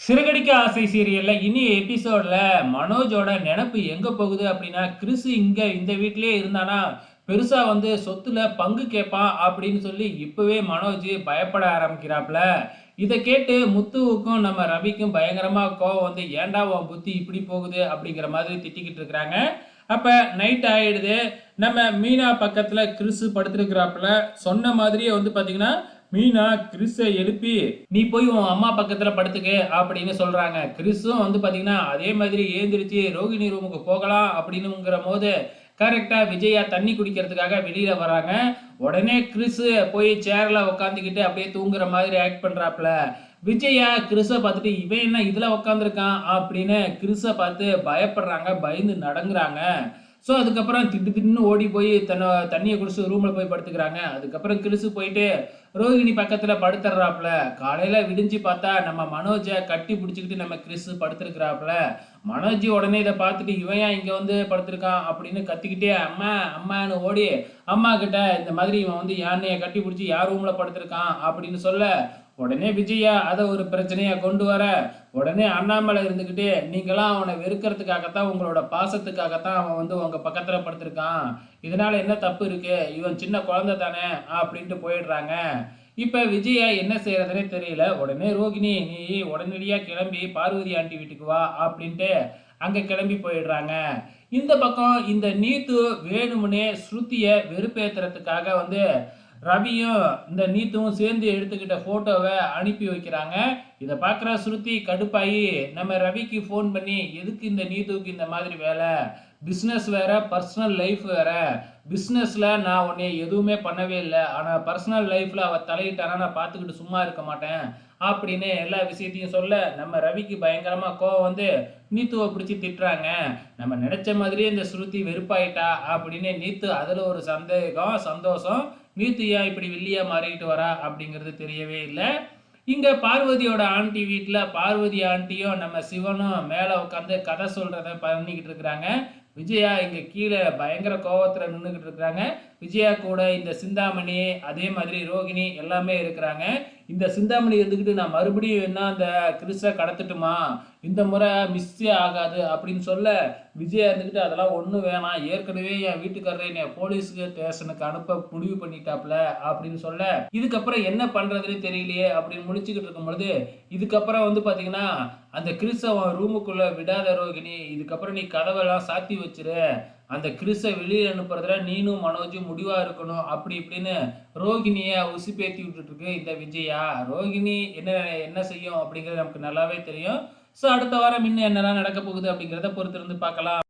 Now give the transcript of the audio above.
சிறகடிக்க ஆசை சீரியல்ல இனி எபிசோட்ல மனோஜோட நினப்பு எங்க போகுது அப்படின்னா கிறிஸ் இங்க இந்த வீட்லயே இருந்தானா பெருசா வந்து சொத்துல பங்கு கேட்பான் அப்படின்னு சொல்லி இப்பவே மனோஜ் பயப்பட ஆரம்பிக்கிறாப்ல. இதை கேட்டு முத்துவுக்கும் நம்ம ரவிக்கும் பயங்கரமா கோவம் வந்து ஏன்டா உன் புத்தி இப்படி போகுது? அப்படிங்கிற மாதிரி திட்டிக்கிட்டு இருக்கிறாங்க. அப்ப நைட் ஆயிடுது. நம்ம மீனா பக்கத்துல கிறிஸ் படுத்திருக்கிறாப்புல சொன்ன மாதிரியே வந்து பாத்தீங்கன்னா மீனா கிறிஸை எழுப்பி நீ போய் உன் அம்மா பக்கத்துல படுத்துக்க அப்படின்னு சொல்றாங்க. கிறிஸும் வந்து பாத்தீங்கன்னா அதே மாதிரி ஏந்திரிச்சு ரோகிணி ரூமுக்கு போகலாம் அப்படின்னுங்கிற போது கரெக்டா விஜயா தண்ணி குடிக்கிறதுக்காக வெளியில வராங்க. உடனே கிறிஸ் போய் சேர்ல உட்காந்துக்கிட்டு அப்படியே தூங்குற மாதிரி ஆக்ட் பண்றாப்ல. விஜயா கிறிஸை பார்த்துட்டு இவன் என்ன இதுல உட்காந்துருக்கான் அப்படின்னு கிறிஸை பார்த்து பயப்படுறாங்க பயந்து நடங்குறாங்க. ஸோ அதுக்கப்புறம் திட்டு திட்டுன்னு ஓடி போய் தன்னை தண்ணியை குடிச்சு ரூமில் போய் படுத்துக்கிறாங்க. அதுக்கப்புறம் கிறிஸு போயிட்டு ரோஹிணி பக்கத்தில் படுத்துடுறாப்புல காலையில் விடிஞ்சு பார்த்தா நம்ம மனோஜை கட்டி பிடிச்சிக்கிட்டு நம்ம கிறிஸ் படுத்துருக்குறாப்புல மனோஜ் உடனே இதை பார்த்துட்டு இவன் ஏன் இங்கே வந்து படுத்திருக்கான்? அப்படின்னு கத்திக்கிட்டே அம்மா அம்மான்னு ஓடி அம்மா கிட்ட இந்த மாதிரி இவன் வந்து யானையை கட்டி பிடிச்சி யார் ரூமில் படுத்திருக்கான்? அப்படின்னு சொல்ல உடனே விஜயா அதை ஒரு பிரச்சனையை கொண்டு வர. உடனே அண்ணாமலை இருந்துக்கிட்டே நீங்களாம் அவனை வெறுக்கிறதுக்காகத்தான் உங்களோட பாசத்துக்காகத்தான் அவன் வந்து உங்கள் பக்கத்தில் படுத்திருக்கான். இதனால என்ன தப்பு இருக்கு? இவன் சின்ன குழந்தை தானே? அப்படின்ட்டு போயிடுறாங்க. இப்போ விஜயா என்ன செய்யறதுனே தெரியல. உடனே ரோகிணி நீ உடனடியாக கிளம்பி பார்வதி ஆண்டி வீட்டுக்கு வா அப்படின்ட்டு அங்கே கிளம்பி போயிடுறாங்க. இந்த பக்கம் இந்த நீத்து வேணுமுனே ஸ்ருத்தியை வெறுப்பேற்றுறதுக்காக வந்து ரவியும் இந்த நீத்தும் சேர்ந்து எடுத்துக்கிட்ட ஃபோட்டோவை அனுப்பி வைக்கிறாங்க. இதை பார்க்குற ஸ்ருதி கடுப்பாயி நம்ம ரவிக்கு ஃபோன் பண்ணி எதுக்கு இந்த நீத்துவுக்கு இந்த மாதிரி வேலை? பிஸ்னஸ் வேறு பர்சனல் லைஃப் வேறு. பிஸ்னஸில் நான் உன்னை எதுவுமே பண்ணவே இல்லை. ஆனால் பர்சனல் லைஃப்பில் அவள் தலையிட்டானா நான் பார்த்துக்கிட்டு சும்மா இருக்க மாட்டேன். அப்படின்னு எல்லா விஷயத்தையும் சொல்ல நம்ம ரவிக்கு பயங்கரமாக கோவம் வந்து நீத்துவை பிடிச்சி திட்டுறாங்க. நம்ம நினச்ச மாதிரியே இந்த ஸ்ருதி வெறுப்பாயிட்டா அப்படின்னு நீத்து அதில் ஒரு சந்தேகம் சந்தோஷம். நீத்து ஏன் இப்படி வில்லியா மாறிக்கிட்டு வரா அப்படிங்கிறது தெரியவே இல்லை. இங்கே பார்வதியோட ஆண்டி வீட்டில் பார்வதி ஆண்டியும் நம்ம சிவனும் மேலே உட்காந்து கதை சொல்கிறத பண்ணிக்கிட்டு இருக்கிறாங்க. விஜயா இங்க கீழே பயங்கர கோவத்துல நின்றுக்கிட்டு இருக்கிறாங்க. விஜயா கூட இந்த சிந்தாமணி அதே மாதிரி ரோகிணி எல்லாமே இருக்கிறாங்க. இந்த சிந்தாமணி இருந்துக்கிட்டு நான் மறுபடியும் என்ன அந்த கிறிஸை கடத்தட்டுமா? இந்த முறை மிஸ்ஸே ஆகாது அப்படின்னு சொல்ல விஜயா இருந்துக்கிட்டு அதெல்லாம் ஒன்றும் வேணாம். ஏற்கனவே என் வீட்டுக்காரரை என்னை போலீஸுக்கு ஸ்டேஷனுக்கு அனுப்ப முடிவு பண்ணிட்டாப்ல அப்படின்னு சொல்ல இதுக்கப்புறம் என்ன பண்ணுறதுன்னு தெரியலையே அப்படின்னு முடிச்சுக்கிட்டு இருக்கும்பொழுது இதுக்கப்புறம் வந்து பார்த்தீங்கன்னா அந்த கிறிஸை ரூமுக்குள்ளே விடாத ரோகிணி இதுக்கப்புறம் நீ கதவெல்லாம் சாத்தி வச்சிரு. அந்த கிறிஸை வெளியே அனுப்புறதுல நீனும் மனோஜும் முடிவா இருக்கணும். அப்படி இப்படின்னு ரோகிணியை உசுப்பேத்தி விட்டுட்டு இருக்கு இந்த விஜயா. ரோகிணி என்ன என்ன செய்யும் அப்படிங்கிறது நமக்கு நல்லாவே தெரியும். ஸோ அடுத்த வாரம் இன்னும் என்னெல்லாம் நடக்க போகுது அப்படிங்கிறத பொறுத்திருந்து பார்க்கலாம்.